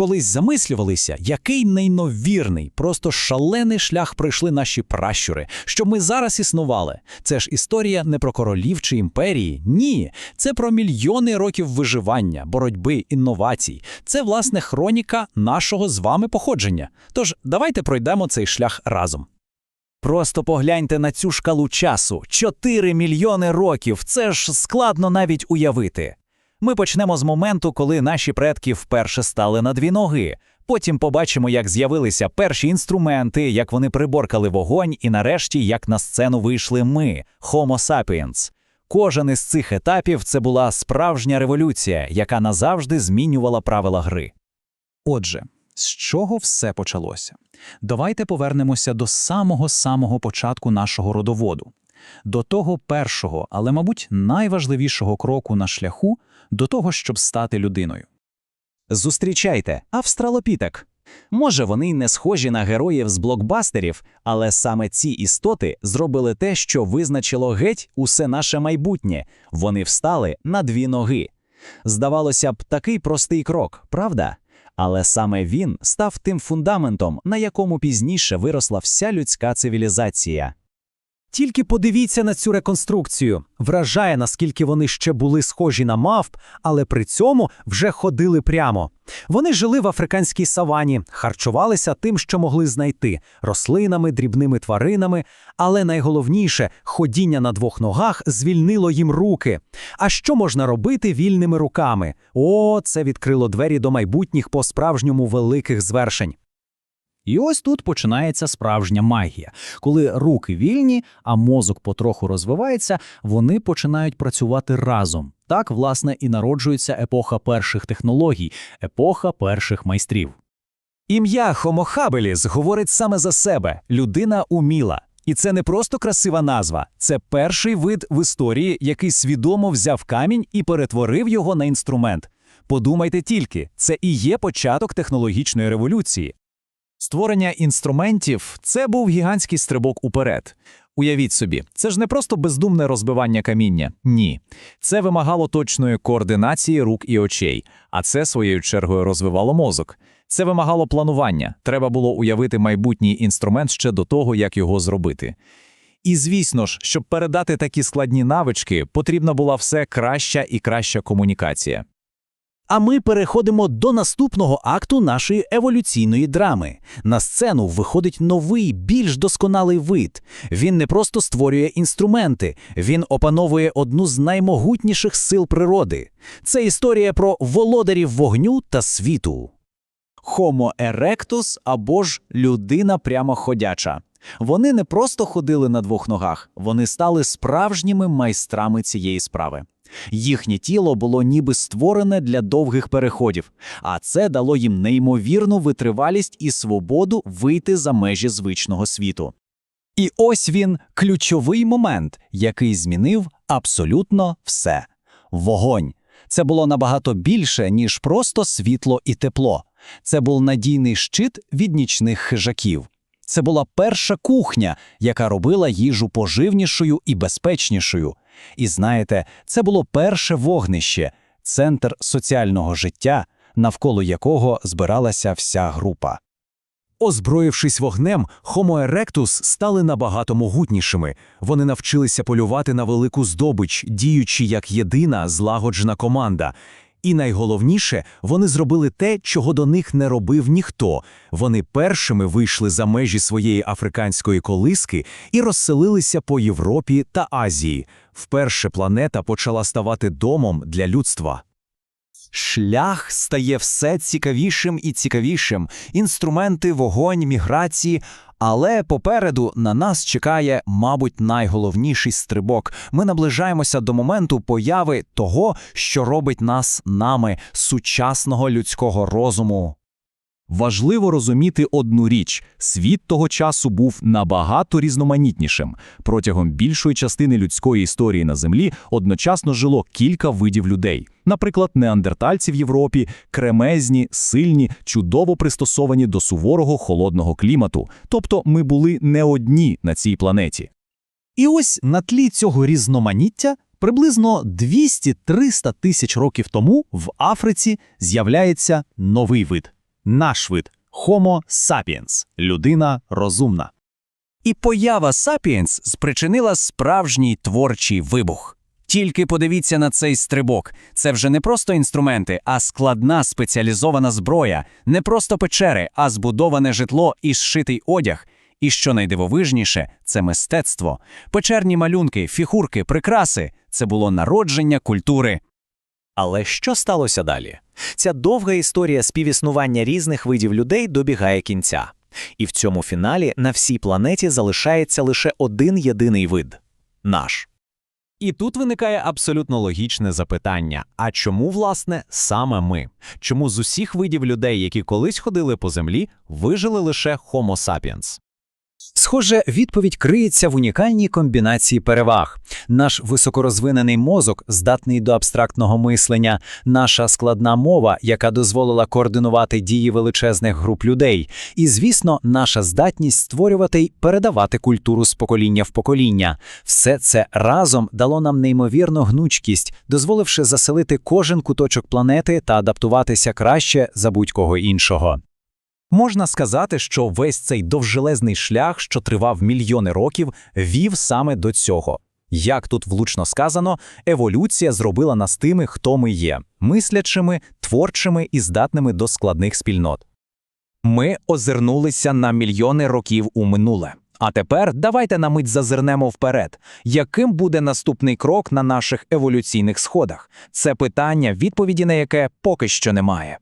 колись замислювалися, який неймовірний, просто шалений шлях пройшли наші пращури, щоб ми зараз існували. Це ж історія не про королів чи імперії. Ні, це про мільйони років виживання, боротьби, інновацій. Це, власне, хроніка нашого з вами походження. Тож давайте пройдемо цей шлях разом. Просто погляньте на цю шкалу часу 4 мільйони років. Це ж складно навіть уявити. Ми почнемо з моменту, коли наші предки вперше стали на дві ноги. Потім побачимо, як з'явилися перші інструменти, як вони приборкали вогонь, і нарешті як на сцену вийшли ми, Homo sapiens. Кожен із цих етапів це була справжня революція, яка назавжди змінювала правила гри. Отже, з чого все почалося? Давайте повернемося до самого-самого початку нашого родоводу, до того першого, але, мабуть, найважливішого кроку на шляху до того, щоб стати людиною. Зустрічайте, австралопітек. Може, вони й не схожі на героїв з блокбастерів, але саме ці істоти зробили те, що визначило геть усе наше майбутнє. Вони встали на дві ноги. Здавалося б, такий простий крок, правда? Але саме він став тим фундаментом, на якому пізніше виросла вся людська цивілізація. Тільки подивіться на цю реконструкцію. Вражає, наскільки вони ще були схожі на мавп, але при цьому вже ходили прямо. Вони жили в африканській савані, харчувалися тим, що могли знайти рослинами, дрібними тваринами. Але найголовніше ходіння на двох ногах звільнило їм руки. А що можна робити вільними руками? О, це відкрило двері до майбутніх по-справжньому великих звершень. І ось тут починається справжня магія. Коли руки вільні, а мозок потроху розвивається, вони починають працювати разом. Так, власне, і народжується епоха перших технологій, епоха перших майстрів. Ім'я habilis говорить саме за себе людина уміла. І це не просто красива назва, це перший вид в історії, який свідомо взяв камінь і перетворив його на інструмент. Подумайте тільки, це і є початок технологічної революції. Створення інструментів це був гігантський стрибок уперед. Уявіть собі, це ж не просто бездумне розбивання каміння. Ні. Це вимагало точної координації рук і очей, а це своєю чергою розвивало мозок. Це вимагало планування. Треба було уявити майбутній інструмент ще до того, як його зробити. І звісно ж, щоб передати такі складні навички, потрібна була все краща і краща комунікація. А ми переходимо до наступного акту нашої еволюційної драми. На сцену виходить новий, більш досконалий вид. Він не просто створює інструменти, він опановує одну з наймогутніших сил природи. Це історія про володарів вогню та світу. Homo erectus або ж людина прямоходяча. Вони не просто ходили на двох ногах, вони стали справжніми майстрами цієї справи. Їхнє тіло було ніби створене для довгих переходів, а це дало їм неймовірну витривалість і свободу вийти за межі звичного світу. І ось він ключовий момент, який змінив абсолютно все. Вогонь. Це було набагато більше, ніж просто світло і тепло. Це був надійний щит від нічних хижаків. Це була перша кухня, яка робила їжу поживнішою і безпечнішою. І знаєте, це було перше вогнище, центр соціального життя, навколо якого збиралася вся група. Озброївшись вогнем, Homo erectus стали набагато могутнішими. Вони навчилися полювати на велику здобич, діючи як єдина злагоджена команда. І найголовніше, вони зробили те, чого до них не робив ніхто. Вони першими вийшли за межі своєї африканської колиски і розселилися по Європі та Азії. Вперше планета почала ставати домом для людства. Шлях стає все цікавішим і цікавішим. Інструменти, вогонь, міграції. Але попереду на нас чекає, мабуть, найголовніший стрибок. Ми наближаємося до моменту появи того, що робить нас нами, сучасного людського розуму. Важливо розуміти одну річ: світ того часу був набагато різноманітнішим. Протягом більшої частини людської історії на землі одночасно жило кілька видів людей. Наприклад, неандертальці в Європі, кремезні, сильні, чудово пристосовані до суворого холодного клімату. Тобто ми були не одні на цій планеті. І ось на тлі цього різноманіття приблизно 200-300 тисяч років тому в Африці з'являється новий вид Наш вид Homo sapiens – людина розумна. І поява Сапіенс спричинила справжній творчий вибух. Тільки подивіться на цей стрибок. Це вже не просто інструменти, а складна спеціалізована зброя, не просто печери, а збудоване житло і зшитий одяг. І що найдивовижніше, це мистецтво. Печерні малюнки, фігурки, прикраси це було народження культури. Але що сталося далі? Ця довга історія співіснування різних видів людей добігає кінця. І в цьому фіналі на всій планеті залишається лише один єдиний вид – наш. І тут виникає абсолютно логічне запитання: а чому, власне, саме ми? Чому з усіх видів людей, які колись ходили по землі, вижили лише Homo sapiens? Схоже, відповідь криється в унікальній комбінації переваг. Наш високорозвинений мозок, здатний до абстрактного мислення, наша складна мова, яка дозволила координувати дії величезних груп людей, і, звісно, наша здатність створювати й передавати культуру з покоління в покоління. Все це разом дало нам неймовірну гнучкість, дозволивши заселити кожен куточок планети та адаптуватися краще за будь-кого іншого. Можна сказати, що весь цей довжелезний шлях, що тривав мільйони років, вів саме до цього. Як тут влучно сказано, еволюція зробила нас тими, хто ми є, мислячими, творчими і здатними до складних спільнот. Ми озирнулися на мільйони років у минуле. А тепер давайте на мить зазирнемо вперед. Яким буде наступний крок на наших еволюційних сходах? Це питання, відповіді на яке поки що немає.